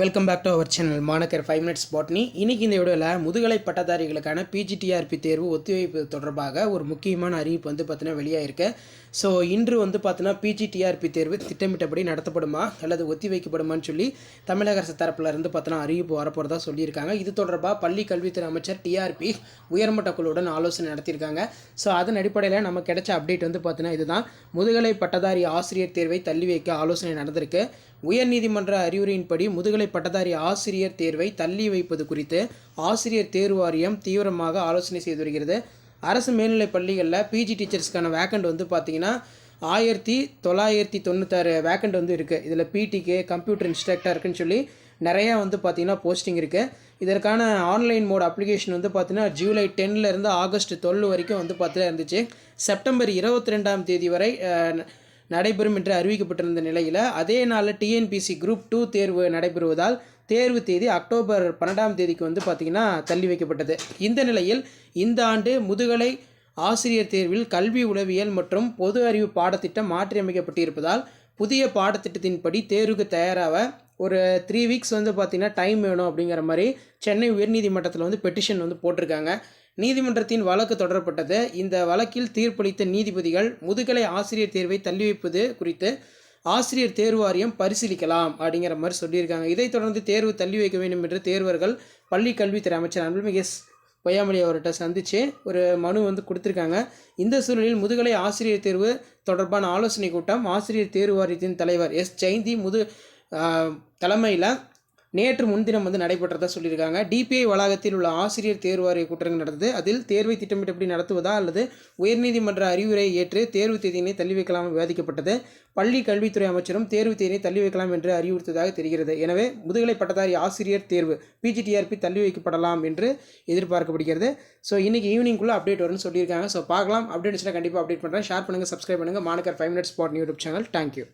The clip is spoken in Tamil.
Welcome back to our channel Manakkar five minutes botany இன்றைக்கி இந்த வீடியோவில் முதுகலை பட்டதாரிகளுக்கான பிஜிடிஆர்பி தேர்வு ஒத்திவைப்பு தொடர்பாக ஒரு முக்கியமான அறிவிப்பு வந்து பார்த்தீங்கன்னா வெளியாகிருக்கு ஸோ இன்று வந்து பார்த்தீங்கன்னா பிஜிடிஆர்பி தேர்வு திட்டமிட்டபடி நடத்தப்படுமா அல்லது ஒத்தி வைக்கப்படுமான்னு சொல்லி தமிழக அரசு தரப்பில் இருந்து பார்த்தீங்கன்னா அறிவிப்பு வரப்போகிறதா சொல்லியிருக்காங்க. இது தொடர்பாக பள்ளி கல்வித்துறை அமைச்சர் டிஆர்பி உயர்மட்ட குழுவுடன் ஆலோசனை நடத்தியிருக்காங்க. ஸோ அதன் அடிப்படையில் நமக்கு கிடைச்ச அப்டேட் வந்து பார்த்தீங்கன்னா இதுதான். முதுகலை பட்டதாரி ஆசிரியர் தேர்வை தள்ளி வைக்க ஆலோசனை நடந்திருக்கு. உயர்நீதிமன்ற அறிவுரையின்படி முதுகலை பட்டதாரி ஆசிரியர் தேர்வை தள்ளி வைப்பது குறித்து ஆசிரியர் தேர்வு வாரியம் தீவிரமாக ஆலோசனை செய்து வருகிறது. அரசு மேல்நிலை பள்ளிகளில் பிஜி டீச்சர்ஸ்க்கான வேக்கண்ட் வந்து பார்த்தீங்கன்னா ஆயிரத்தி தொள்ளாயிரத்தி தொண்ணூத்தாறு வேக்கண்ட் வந்து இருக்குது இதில் பிடிக்கு கம்ப்யூட்டர் இன்ஸ்ட்ரக்டர் இருக்குன்னு சொல்லி நிறையா வந்து பார்த்தீங்கன்னா போஸ்டிங் இருக்குது இதற்கான ஆன்லைன் மோட் அப்ளிகேஷன் வந்து பார்த்தீங்கன்னா ஜூலை டென்னிலேருந்து ஆகஸ்ட் டுவெல் வரைக்கும் வந்து பார்த்துட்டு இருந்துச்சு. செப்டம்பர் இருபத்தி ரெண்டாம் தேதி வரை நடைபெறும் என்று அறிவிக்கப்பட்டிருந்த நிலையில் அதே நாளில் டிஎன்பிசி குரூப் டூ தேர்வு நடைபெறுவதால் தேர்வு தேதி அக்டோபர் பன்னெண்டாம் தேதிக்கு வந்து பார்த்திங்கன்னா தள்ளி வைக்கப்பட்டது. இந்த நிலையில் இந்த ஆண்டு முதுகலை ஆசிரியர் தேர்வில் கல்வி உளவியல் மற்றும் பொது அறிவு பாடத்திட்டம் மாற்றியமைக்கப்பட்டிருப்பதால் புதிய பாடத்திட்டத்தின்படி தேர்வுக்கு தயாராக ஒரு த்ரீ வீக்ஸ் வந்து பார்த்திங்கன்னா டைம் வேணும் அப்படிங்கிற மாதிரி சென்னை உயர்நீதிமன்றத்தில் வந்து பெட்டிஷன் வந்து போட்டிருக்காங்க. நீதிமன்றத்தின் வழக்கு தொடரப்பட்டது. இந்த வழக்கில் தீர்ப்பளித்த நீதிபதிகள் முதுகலை ஆசிரியர் தேர்வை தள்ளி வைப்பது குறித்து ஆசிரியர் தேர்வு வாரியம் பரிசீலிக்கலாம் அப்படிங்கிற மாதிரி சொல்லியிருக்காங்க. இதைத் தொடர்ந்து தேர்வு தள்ளி வைக்க வேண்டும் என்று தேர்வர்கள் பள்ளி கல்வித்துறை அமைச்சர் அன்புமிகு எஸ் பொய்யாமொழி அவர்கிட்ட சந்தித்து ஒரு மனு வந்து கொடுத்துருக்காங்க. இந்த சூழலில் முதுகலை ஆசிரியர் தேர்வு தொடர்பான ஆலோசனை கூட்டம் ஆசிரியர் தேர்வு வாரியத்தின் தலைவர் எஸ். ஜெயந்தி முது தலைமையில் நேற்று முன்தினம் வந்து நடைபெற்றதா சொல்லியிருக்காங்க. டிபிஐ வளாகத்தில் உள்ள ஆசிரியர் தேர்வு வாரிய கூட்டங்கள் நடந்தது. அதில் தேர்வை திட்டமிட்டபடி நடத்துவதா அல்லது உயர்நீதிமன்ற அறிவுரையை ஏற்று தேர்வு தேதியினை தள்ளி வைக்கலாம் விவாதிக்கப்பட்டது. பள்ளி கல்வித்துறை அமைச்சரும் தேர்வு தேதியினை தள்ளி வைக்கலாம் என்று அறிவுறுத்ததாக தெரிகிறது. எனவே முதுகலை பட்டதாரி ஆசிரியர் தேர்வு பிஜிடிஆர்பி தள்ளி வைக்கப்படலாம் என்று எதிர்பார்க்கப்படுகிறது. ஸோ இன்றைக்கி ஈவினிங்குள்ளே அப்டேட் வரும்னு சொல்லியிருக்காங்க. ஸோ பார்க்கலாம். அப்டேட் கண்டிப்பாக அப்டேட் பண்ணுறேன் ஷேர் பண்ணுங்கள் சப்ஸ்கிரைப் பண்ணுங்கள் Manakkar five minutes spot YouTube channel thank you